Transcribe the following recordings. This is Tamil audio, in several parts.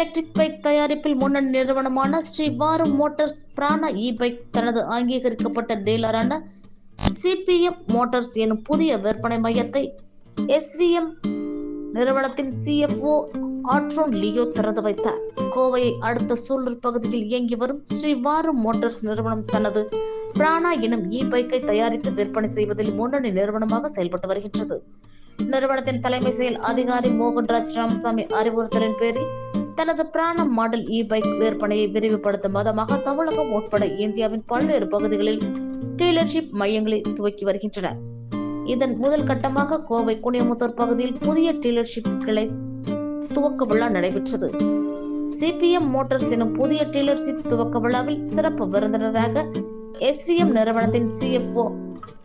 எலக்ட்ரிக் பைக் தயாரிப்பில் முன்னணி நிறுவனமான ஸ்ரீ வாரு மோட்டார்ஸ் பிராணா இ பைக் தனது அங்கீகரிக்கப்பட்ட டீலரான சிபிஎம் மோட்டார்ஸ் எனும் புதிய விற்பனை மையத்தை எஸ்விஎம் நிறுவனத்தின் சிஎஃப்ஓ ஆட்ரோன் லியோ திறந்து வைத்தார். கோவையை அடுத்த சூலூர் பகுதியில் இயங்கி வரும் ஸ்ரீ வாரு மோட்டார்ஸ் நிறுவனம் தனது பிராணா எனும் இ பைக்கை தயாரித்து விற்பனை செய்வதில் முன்னணி நிறுவனமாக செயல்பட்டு வருகின்றது. நிறுவனத்தின் தலைமை செயல் அதிகாரி மோகன்ராஜ் ராமசாமி அறிவுறுத்தலின் பேரில் தனது பிராணம் மாடல் இ பைக் விற்பனையை விரிவுபடுத்தும் விதமாக தமிழகம் உட்பட இந்தியாவின் பல்வேறு பகுதிகளில் டீலர்ஷிப் மையங்களை துவக்கி வருகின்றனர் இதன் முதல் கட்டமாக கோவை குனியமுத்தூர் பகுதியில் புதிய டீலர்ஷிப் கிளை துவக்க விழா நடைபெற்றது. சிபிஎம் மோட்டார்ஸ் எனும் புதிய டீலர்ஷிப் துவக்க விழாவில் சிறப்பு விருந்தினராக எஸ்விஎம் நிறுவனத்தின் சிஎஃப்ஓ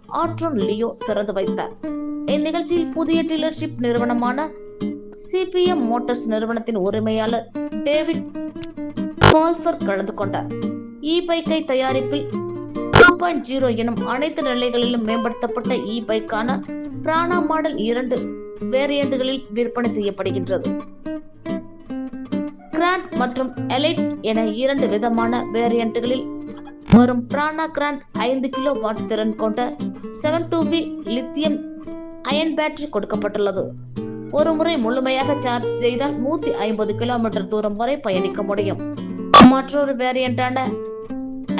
ஆட்ரோன் லியோ திறந்து வைத்தார். இந்நிகழ்ச்சியில் புதிய டீலர்ஷிப் நிறுவனமான சிபிஎம் மோட்டார்ஸ் நிறுவனத்தின் உரிமையாளர் டேவிட் பால்ஃபர் கலந்து கொண்டார். இ பைக்கை தயாரிப்பில் டூ பாயிண்ட் ஜீரோ எனும் அனைத்து நிலைகளிலும் மேம்படுத்தப்பட்ட இ பைக்கான பிராணா மாடல் இரண்டு வேரியண்டுகளில் விற்பனை செய்யப்படுகின்றது. கிராண்ட் மற்றும் எலைட் என இரண்டு விதமான வேரியண்டுகளில் வரும் பிராணா கிராண்ட் ஐந்து கிலோ வாட் திறன் கொண்ட seven two P lithium ion battery கொடுக்கப்பட்டுள்ளது. ஒரு முறை முழுமையாக சார்ஜ் செய்தால் நூத்தி ஐம்பது கிலோமீட்டர் தூரம் வரை பயணிக்க முடியும். மற்றொரு வேரியண்டான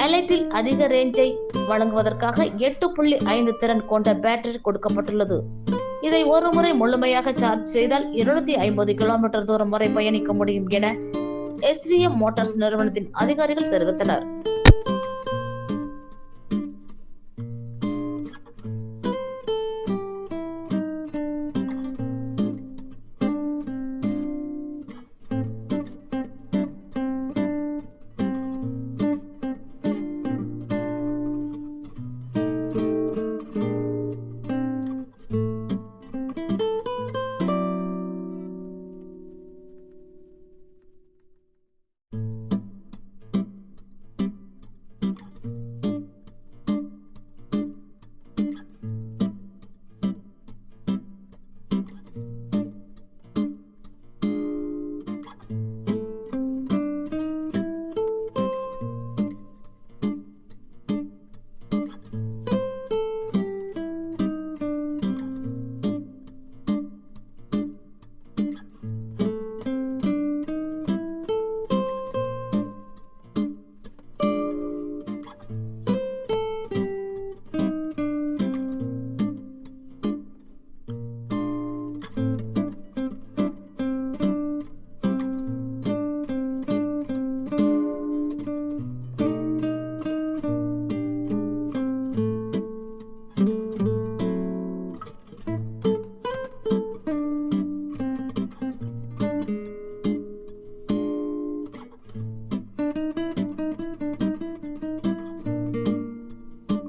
அலைட்டில் அதிக ரேஞ்சை வழங்குவதற்காக எட்டு புள்ளி ஐந்து திறன் கொண்ட பேட்டரி கொடுக்கப்பட்டுள்ளது. இதை ஒரு முறை முழுமையாக சார்ஜ் செய்தால் இருநூத்தி ஐம்பது கிலோமீட்டர் தூரம் வரை பயணிக்க முடியும் என எஸ்விஎம் மோட்டார்ஸ் நிறுவனத்தின் அதிகாரிகள் தெரிவித்தனர்.